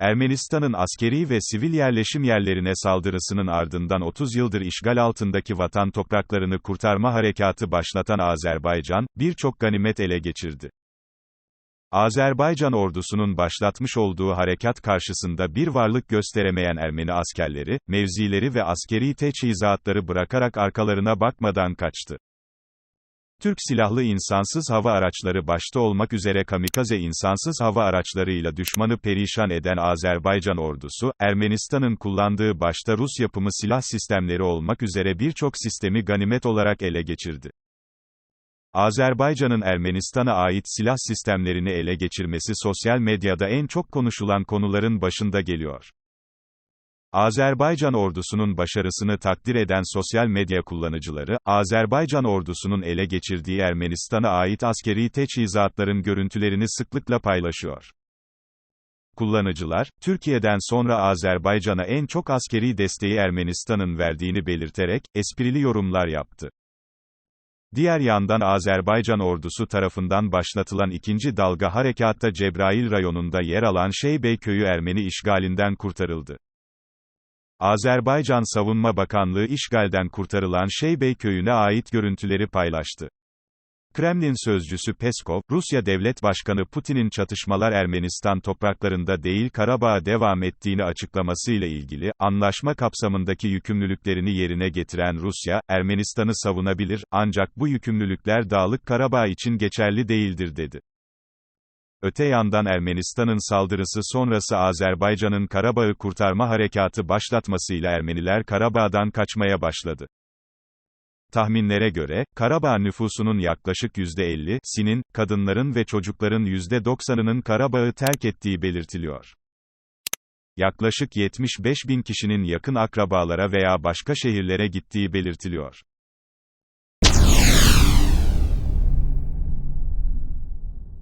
Ermenistan'ın askeri ve sivil yerleşim yerlerine saldırısının ardından 30 yıldır işgal altındaki vatan topraklarını kurtarma harekatı başlatan Azerbaycan, birçok ganimet ele geçirdi. Azerbaycan ordusunun başlatmış olduğu harekat karşısında bir varlık gösteremeyen Ermeni askerleri, mevzileri ve askeri teçhizatları bırakarak arkalarına bakmadan kaçtı. Türk silahlı insansız hava araçları başta olmak üzere kamikaze insansız hava araçlarıyla düşmanı perişan eden Azerbaycan ordusu, Ermenistan'ın kullandığı başta Rus yapımı silah sistemleri olmak üzere birçok sistemi ganimet olarak ele geçirdi. Azerbaycan'ın Ermenistan'a ait silah sistemlerini ele geçirmesi sosyal medyada en çok konuşulan konuların başında geliyor. Azerbaycan ordusunun başarısını takdir eden sosyal medya kullanıcıları, Azerbaycan ordusunun ele geçirdiği Ermenistan'a ait askeri teçhizatların görüntülerini sıklıkla paylaşıyor. Kullanıcılar, Türkiye'den sonra Azerbaycan'a en çok askeri desteği Ermenistan'ın verdiğini belirterek, esprili yorumlar yaptı. Diğer yandan Azerbaycan ordusu tarafından başlatılan ikinci dalga harekatta Cebrail rayonunda yer alan Şeybey köyü Ermeni işgalinden kurtarıldı. Azerbaycan Savunma Bakanlığı işgalden kurtarılan Şeybey köyüne ait görüntüleri paylaştı. Kremlin sözcüsü Peskov, Rusya Devlet Başkanı Putin'in çatışmalar Ermenistan topraklarında değil Karabağ'a devam ettiğini açıklamasıyla ilgili, anlaşma kapsamındaki yükümlülüklerini yerine getiren Rusya, Ermenistan'ı savunabilir, ancak bu yükümlülükler Dağlık Karabağ için geçerli değildir dedi. Öte yandan Ermenistan'ın saldırısı sonrası Azerbaycan'ın Karabağ'ı kurtarma harekatı başlatmasıyla Ermeniler Karabağ'dan kaçmaya başladı. Tahminlere göre, Karabağ nüfusunun yaklaşık %50'sinin, kadınların ve çocukların %90'ının Karabağ'ı terk ettiği belirtiliyor. Yaklaşık 75 bin kişinin yakın akrabalara veya başka şehirlere gittiği belirtiliyor.